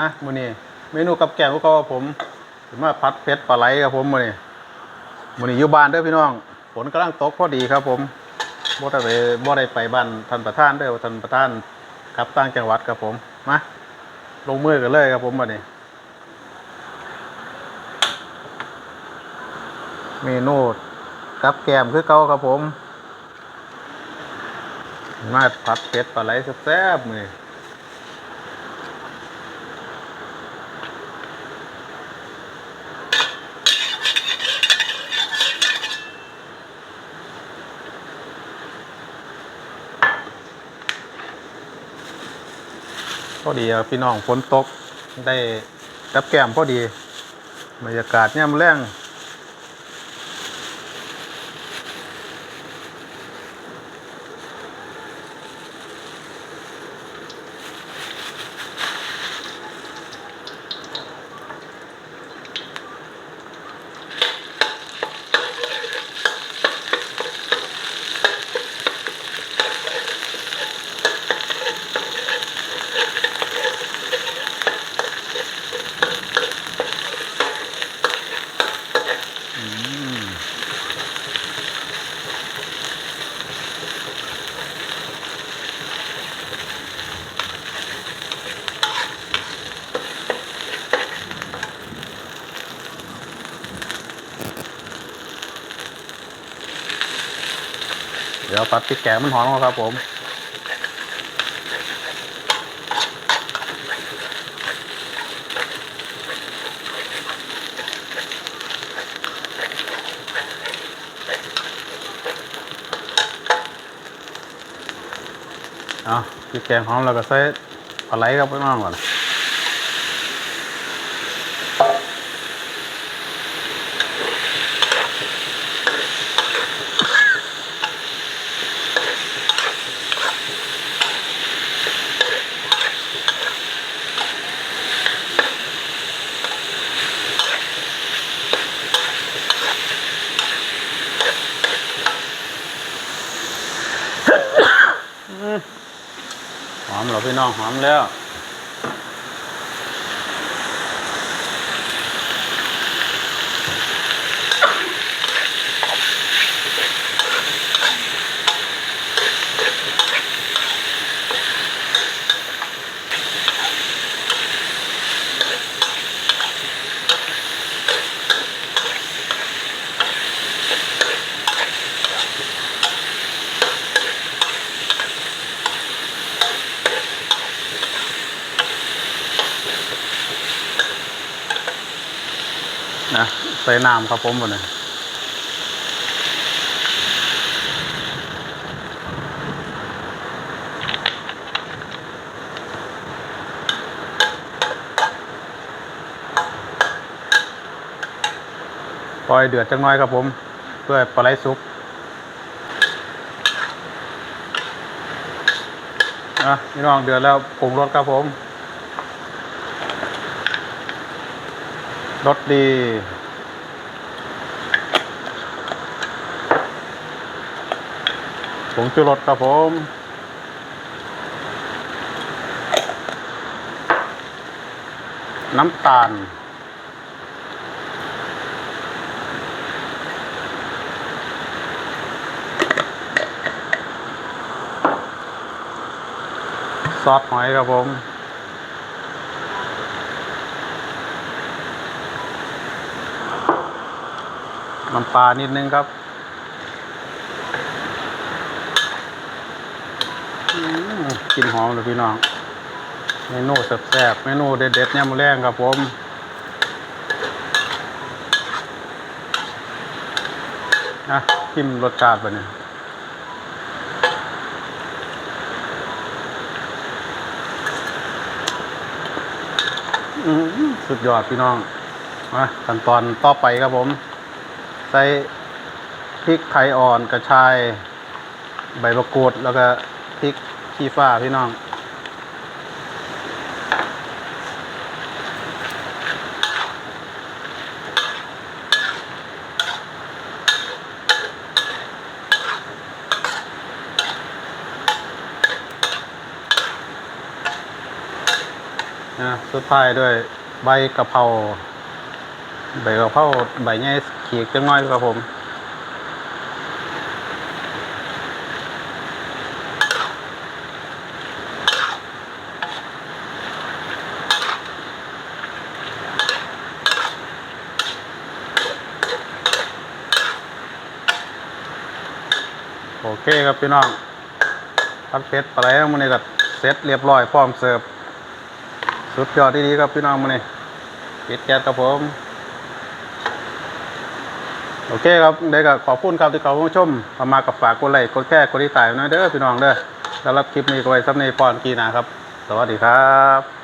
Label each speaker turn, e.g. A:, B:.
A: มามื้อนี้เมนูกับแกล้มก็ผมสิมาผัดเผ็ดปลาไหลครับผมมื้อนี้มื้อนี้อยู่บ้านเด้อพี่น้องฝนกำลังตกพอดีครับผมบ่ได้ไปบ่ได้ไปบ้านท่านประธานเด้อท่านประธานกลับต่างจังหวัดครับผมมาลงมือกันเลยครับผมมื้อนี้เมนูกับแกมคือเก่าครับผม มาผัดเผ็ดปลาไหลแซ่บๆมือ พอดีพี่น้องฝนตกได้กับแก้มพอดีบรรยากาศเนี่ยมันแรง เดี๋ยวผัดพริกแกงมันหอมครับผมเอาพริกแกงหอมแล้วก็ใส่ปลาไหลครับพี่น้องก่อน แล้วพี่น้องหอมแล้ว ส่น้ำครับผมหมดเลยปล่อยเดือดจังน้อยครับผม เพื่อปลาไหลสุกอะพี่น้องเดือดแล้วปรุงรสครับผมรสดี ผงชูรสครับผมน้ำตาล ซอสหอยครับผม น้ำปลานิดนึงครับอืม กินหอมเลยพี่น้อง เมนูแซ่บๆเมนูเด็ดๆเนี่ยมมอแรงครับผมนะชิมรสชาติไปเนี่ยสุดยอดพี่น้องมาขั้นตอนต่อไปครับผม ใส่พริกไทยอ่อนกระชาย ใบมะกรูดแล้วก็พริก ขี้ฟ้าพี่น้องนนะสุดท้ายด้วยใบกะเพราใบกะเพราใบใหญ่ขีดจังน้อยครับผม โอเคครับพี่น้องพัดเพชรปลาไหลมันนี่ก็เสร็จเรียบร้อยพร้อมเสิร์ฟสุดยอดดีๆครับพี่น้องมันนี่ปิดแก๊สครับผม โอเคครับเด็กก็ขอบคุณครับที่เขามาชมมามากับฝากกดไลค์กดแชร์กดติดตามนะเด้อพี่น้องเด้อสำหรับคลิปนี้ก็ไว้สำเนียงปอนกีนาครับ สวัสดีครับ